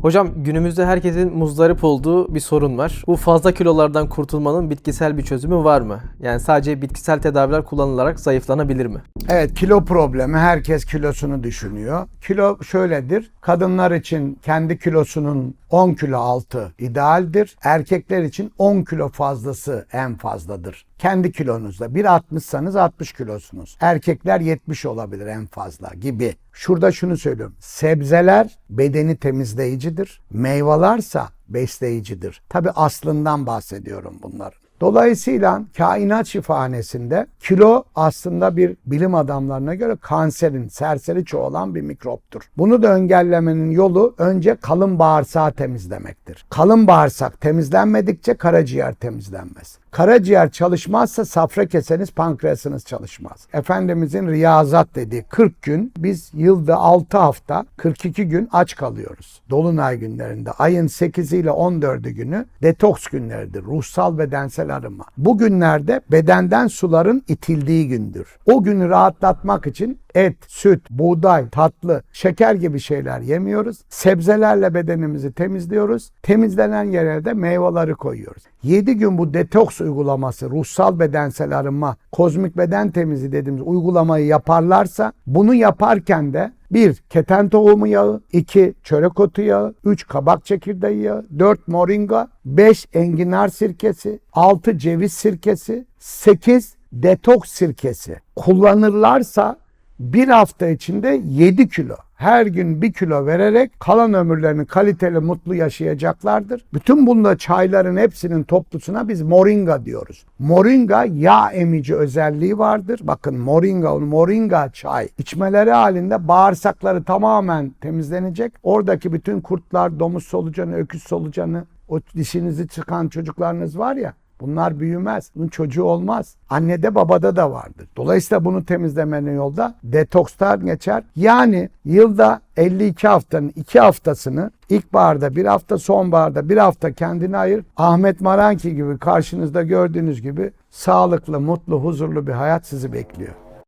Hocam günümüzde herkesin muzdarip olduğu bir sorun var. Bu fazla kilolardan kurtulmanın bitkisel bir çözümü var mı? Yani sadece bitkisel tedaviler kullanılarak zayıflanabilir mi? Evet kilo problemi herkes kilosunu düşünüyor. Kilo şöyledir. Kadınlar için kendi kilosunun 10 kilo altı idealdir. Erkekler için 10 kilo fazlası en fazladır. Kendi kilonuzda 1.60'sanız 60 kilosunuz. Erkekler 70 olabilir en fazla gibi. Şurada şunu söylüyorum. Sebzeler bedeni temizleyicidir. Meyvelersa besleyicidir. Tabi aslından bahsediyorum bunların. Dolayısıyla kainat şifahanesinde kilo aslında bir bilim adamlarına göre kanserin serseri çoğalan bir mikroptur. Bunu da engellemenin yolu önce kalın bağırsağı temizlemektir. Kalın bağırsak temizlenmedikçe karaciğer temizlenmez. Karaciğer çalışmazsa safra keseniz pankreasınız çalışmaz. Efendimizin riyazat dediği 40 gün biz yılda 6 hafta 42 gün aç kalıyoruz. Dolunay günlerinde ayın 8 ile 14'ü günü detoks günleridir. Ruhsal bedensel arınma. Bu günlerde bedenden suların itildiği gündür. O günü rahatlatmak için et, süt, buğday, tatlı, şeker gibi şeyler yemiyoruz. Sebzelerle bedenimizi temizliyoruz. Temizlenen yere de meyveleri koyuyoruz. 7 gün bu detoks uygulaması, ruhsal bedensel arınma, kozmik beden temizliği dediğimiz uygulamayı yaparlarsa bunu yaparken de 1. Keten tohumu yağı 2. Çörek otu yağı 3. Kabak çekirdeği yağı 4. Moringa 5. Enginar sirkesi 6. Ceviz sirkesi 8. Detoks sirkesi kullanırlarsa bir hafta içinde 7 kilo her gün 1 kilo vererek kalan ömürlerini kaliteli mutlu yaşayacaklardır. Bütün bunda çayların hepsinin toplusuna biz moringa diyoruz. Moringa yağ emici özelliği vardır. Bakın moringa, moringa çay içmeleri halinde bağırsakları tamamen temizlenecek. Oradaki bütün kurtlar, domuz solucanı, öküz solucanı, o dişinizi çıkan çocuklarınız var ya Bunlar büyümez. Bunun çocuğu olmaz. Annede babada da vardır. Dolayısıyla bunu temizlemenin yolda detokstan geçer. Yani yılda 52 haftanın 2 haftasını ilkbaharda bir hafta sonbaharda bir hafta kendine ayır. Ahmet Maranki gibi karşınızda gördüğünüz gibi sağlıklı, mutlu, huzurlu bir hayat sizi bekliyor.